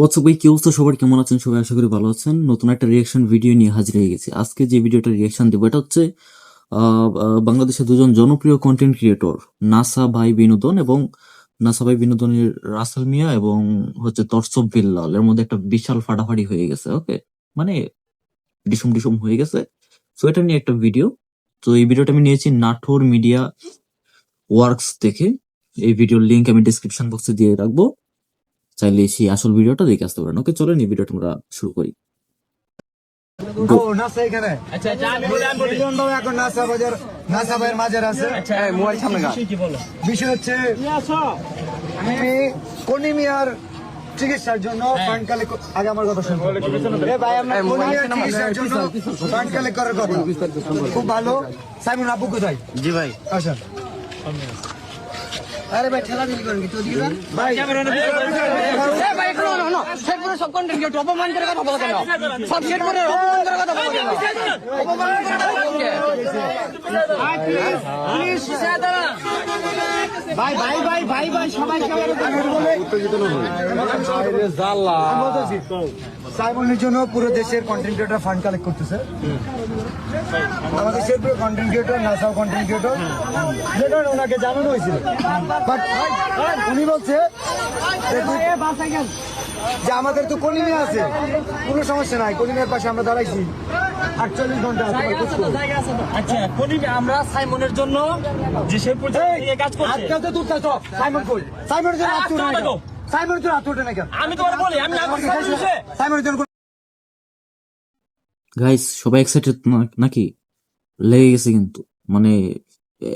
WhatsApp ভাই কি অবস্থা? সবার কেমন আছেন? সবাই আশা করি ভালো আছেন। নতুন একটা রিয়াকশন ভিডিও নিয়ে হাজির হয়ে গেছি। আজকে যে ভিডিওটা রিয়াকশন দেবো, এটা হচ্ছে বাংলাদেশের দুজন জনপ্রিয় কন্টেন্ট ক্রিয়েটর নাসা ভাই বিনোদন এবং নাসা ভাই বিনোদনের রাসেল মিয়া এবং হচ্ছে তরসব বিল্লাল। এর মধ্যে একটা বিশাল ফাটাফাটি হয়ে গেছে ওকে মানে ডিসুম ডিসুম হয়ে গেছে। তো এটা নিয়ে একটা ভিডিও তো এই ভিডিওটা আমি নিয়েছি নাটোর মিডিয়া ওয়ার্কস থেকে এই ভিডিওর লিংক আমি ডিসক্রিপশন বক্সে দিয়ে রাখব। চাইলে সেই আসল ভিডিওটা দেখে আসতে পারেন। ওকে চলেন এই ভিডিওটা আমরা শুরু করি। ও নাসা এখানে? আচ্ছা আচ্ছা আচ্ছা মোবাইল সামনে গা। কি বলো? বিষয় হচ্ছে আমি কনিমিয়ার চিকিৎসার জন্য ফান্ড কালেক্ট আগে আমার কথা শুনুন ভাই আমরা চিকিৎসার জন্য ফান্ড কালেক্ট করার কথা। খুব ভালো। সাইমন আপু কোথায়? জি ভাই। আসেন। আরে ভাই ঠেলা দিলি করেন দিকে ভাই। ভাই একটু না না সব কন্টেন্ট কেউ অপমান করে কথা বলতে না সব অপমান করে কথা বলতে না অপমান করে কথা বলতে ভাই ভাই ভাই ভাই ভাই সবাই আমি বলতেছি, সাইমনের জন্য পুরো দেশের কন্টেন্ট ক্রিয়েটর ফান্ড কালেক্ট করতেছে। আমাদের শেরপুরের কন্টেন্ট ক্রিয়েটর নাসাও কন্টেন্ট ক্রিয়েটর যে কারণে ওনাকে জানানো হয়েছিল। বাট উনি বলছে যে আমাদের তো কলিমে আছে। কোনো সমস্যা নাই কলিমের পাশে আমরা দাঁড়াইছি। আটচল্লিশ ঘণ্টা আচ্ছা কোনি আমরা সাইমনের জন্য যে সে এই কাজ করছে। আজকাল তো তুলতে সব সাইমন কই? সাইমনের জন্য হাত তুলে না কেন? সাইমনের জন্য হাত না কেন? আমি তোমার বলি আমি না সাইমনের জন্য গাইস সবাই এক্সাইটেড নাকি? লেগে গেছে কিন্তু। মানে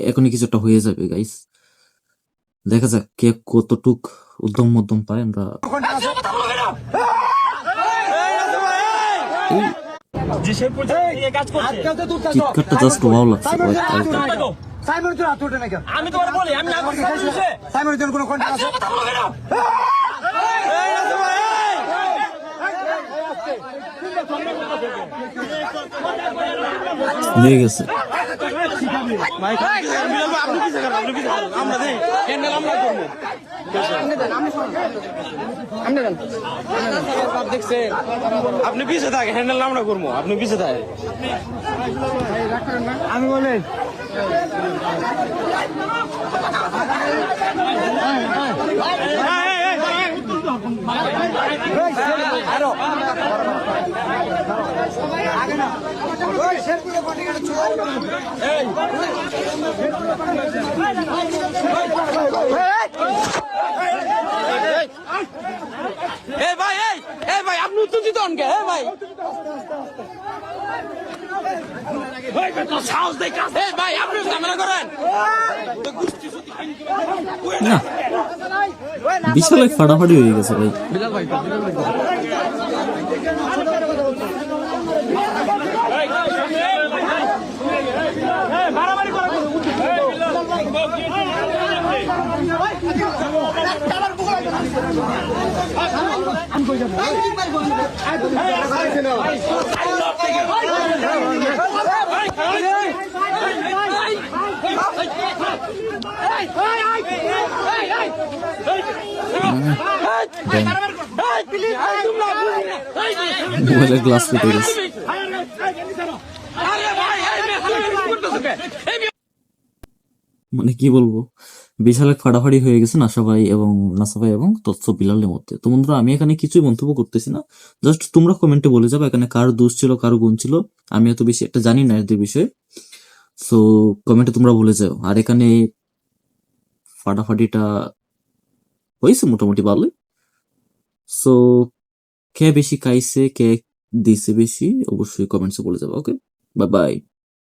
এখনই কিছু একটা হয়ে যাবে গাইস দেখা যাক কে কতটুক উদ্যম মধ্যম পায় আমরা। এই যে সে পর্যন্ত এই কাজ করছে আজকাল তো তুলতে সব চিৎকারটা জাস্ট ওয়াও লাগছে সাইমনের জন্য হাত তুলে না কেন? কেন? সাইমনের জন্য হাত তুলে না কেন? আমি তোমার বলি আমি না করছি সে সাইমনের জন্য কোনো কন্টেন্ট আছে লেগে গেছে। আপনি পিছে থাকে হ্যান্ডেল আমরা করব আপনি পিছে থাকে আমি বলি ওই শেরপুরে কন্টেন্ট এ ভাই এই এ ভাই আপনি উত্তেজিত ভাই। এই ভাই, তোর সাহস দেখে এ ভাই আপনি ঝামেলা করেন। না। বিশাল এক ফাটাফাটি হয়ে গেছে ভাই। মোবাইলের গ্লাস ফেটে গেছে আরে ভাই এই মেয়ে তুমি কি করতেছো কে? এই মেয়ে- মানে কি বলব? বিশাল এক ফাটাফাটি হয়ে গেছে নাসা ভাই এবং নাসা ভাই এবং তৎস বিলালের মধ্যে। তো বন্ধুরা, আমি এখানে কিছুই মন্তব্য করতেছি না। জাস্ট তোমরা কমেন্টে বলে যাবে এখানে কার দোষ ছিল, কার গুণ ছিল। আমি এত বেশি একটা জানি না এদের বিষয়ে। সো কমেন্টে তোমরা বলে যাও। আর এখানে ফাটাফাটিটা হয়েছে মোটামুটি ভালোই। সো কে বেশি খাইছে, কে দিছে বেশি, অবশ্যই কমেন্টসে বলে যাবে ওকে বাই বাই